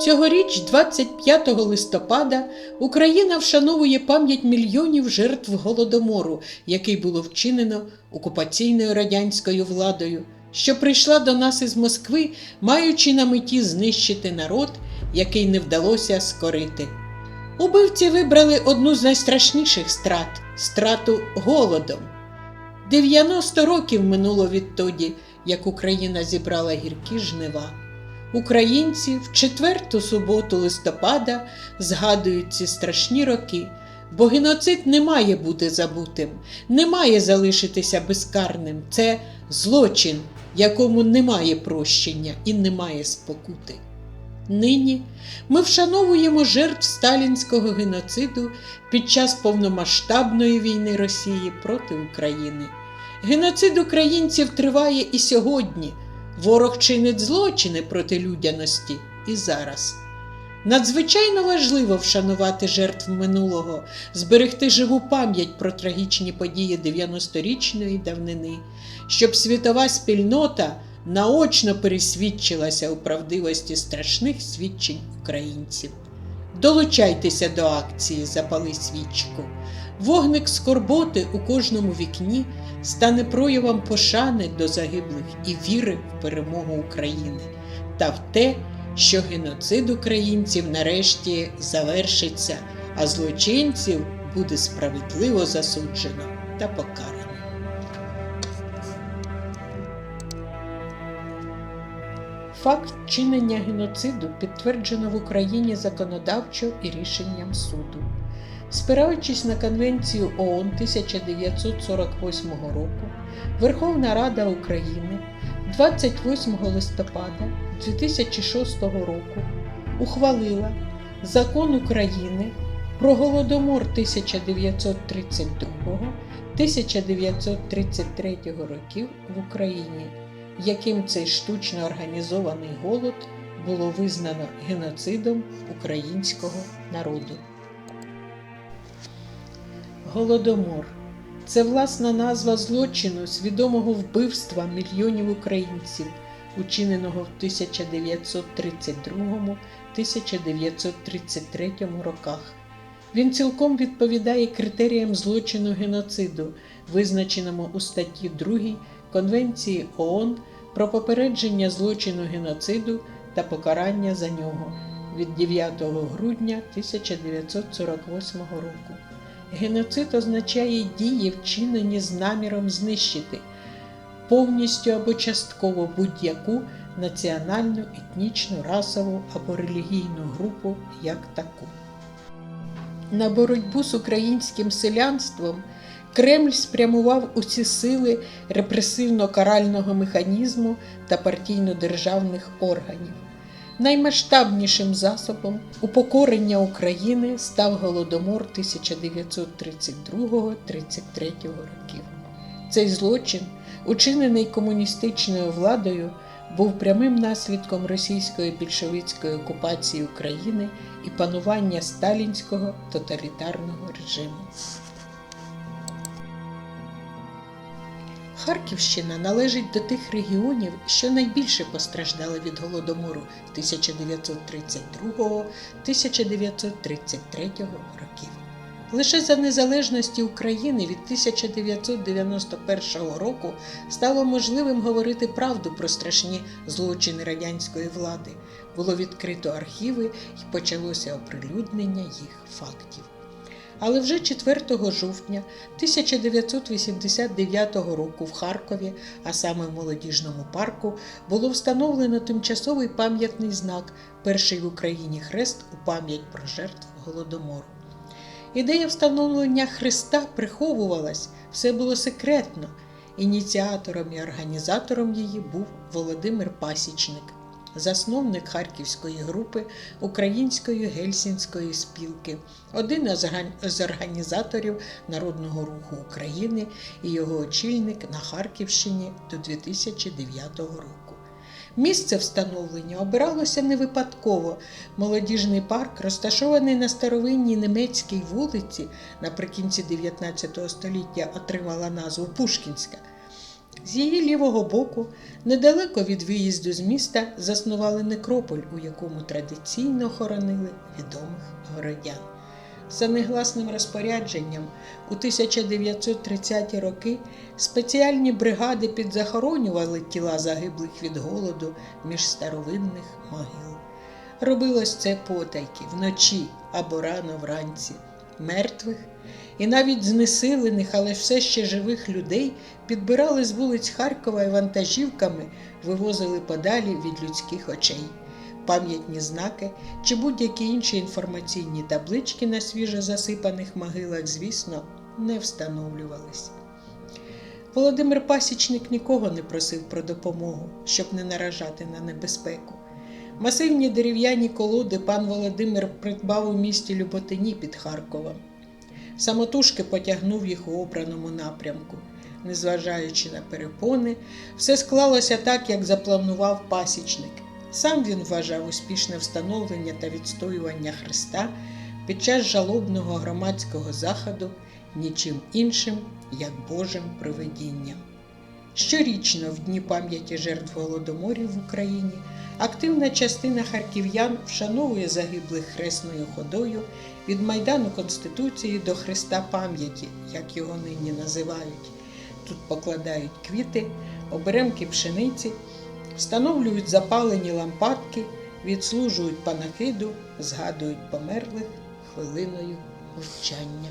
Цьогоріч, 25 листопада, Україна вшановує пам'ять мільйонів жертв голодомору, який було вчинено окупаційною радянською владою, що прийшла до нас із Москви, маючи на меті знищити народ, який не вдалося скорити. Убивці вибрали одну з найстрашніших страт страту голодом. 90 років минуло відтоді, як Україна зібрала гіркі жнива. Українці в четверту суботу листопада згадують ці страшні роки, бо геноцид не має бути забутим, не має залишитися безкарним. Це злочин, якому немає прощення і немає спокути. Нині ми вшановуємо жертв сталінського геноциду під час повномасштабної війни Росії проти України. Геноцид українців триває і сьогодні. Ворог чинить злочини проти людяності і зараз. Надзвичайно важливо вшанувати жертв минулого, зберегти живу пам'ять про трагічні події 90-річної давнини, щоб світова спільнота наочно пересвідчилася у правдивості страшних свідчень українців. Долучайтеся до акції Запали свічку. Вогник скорботи у кожному вікні стане проявом пошани до загиблих і віри в перемогу України та в те, що геноцид українців нарешті завершиться, а злочинців буде справедливо засуджено та покарано. Факт чинення геноциду підтверджено в Україні законодавчо і рішенням суду. Спираючись на Конвенцію ООН 1948 року, Верховна Рада України 28 листопада 2006 року ухвалила Закон України про Голодомор 1932-1933 років в Україні, яким цей штучно організований голод було визнано геноцидом українського народу. Голодомор це власна назва злочину свідомого вбивства мільйонів українців, учиненого в 1932-1933 роках. Він цілком відповідає критеріям злочину геноциду, визначеному у статті 2 Конвенції ООН про попередження злочину геноциду та покарання за нього від 9 грудня 1948 року. Геноцид означає дії, вчинені з наміром знищити повністю або частково будь-яку національну, етнічну, расову або релігійну групу як таку. На боротьбу з українським селянством Кремль спрямував усі сили репресивно-карального механізму та партійно-державних органів. Наймасштабнішим засобом упокорення України став голодомор 1932-33 років. Цей злочин, учинений комуністичною владою, був прямим наслідком російської більшовицької окупації України і панування сталінського тоталітарного режиму. Харківщина належить до тих регіонів, що найбільше постраждали від голодомору 1932-1933 років. Лише за незалежності України від 1991 року стало можливим говорити правду про страшні злочини радянської влади. Було відкрито архіви і почалося оприлюднення їх фактів. Але вже 4 жовтня 1989 року в Харкові, а саме в молодіжному парку, було встановлено тимчасовий пам'ятний знак Перший в Україні хрест у пам'ять про жертв голодомору. Ідея встановлення хреста приховувалась, все було секретно. Ініціатором і організатором її був Володимир Пасічник, засновник Харківської групи Української гельсінської спілки, один з організаторів Народного руху України і його очільник на Харківщині до 2009 року. Місце встановлення обиралося не випадково. Молодіжний парк, розташований на старовинній немецькій вулиці, наприкінці 19 століття отримала назву Пушкінська. З її лівого боку, недалеко від виїзду з міста, заснували некрополь, у якому традиційно хоронили відомих городян. За негласним розпорядженням у 1930-ті роки спеціальні бригади підзахоронювали тіла загиблих від голоду між старовинних могил. Робилось це потайки, вночі або рано вранці. Мертвих і навіть знесилених, але все ще живих людей підбирали з вулиць Харкова і вантажівками вивозили подалі від людських очей. Пам'ятні знаки чи будь-які інші інформаційні таблички на свіжо засипаних могилах, звісно, не встановлювались. Володимир Пасічник нікого не просив про допомогу, щоб не наражати на небезпеку. Масивні дерев'яні колоди пан Володимир придбав у місті Люботині під Харковом. Самотужки потягнув їх у обраному напрямку. Незважаючи на перепони, все склалося так, як запланував пасічник. Сам він вважав успішне встановлення та відстоювання Христа під час жалобного громадського заходу нічим іншим, як Божим провидінням. Щорічно, в Дні пам'яті жертв голодоморів в Україні, активна частина харків'ян вшановує загиблих хресною ходою від Майдану Конституції до Христа пам'яті, як його нині називають. Тут покладають квіти, оберемки пшениці, встановлюють запалені лампадки, відслужують панахиду, згадують померлих хвилиною мовчання.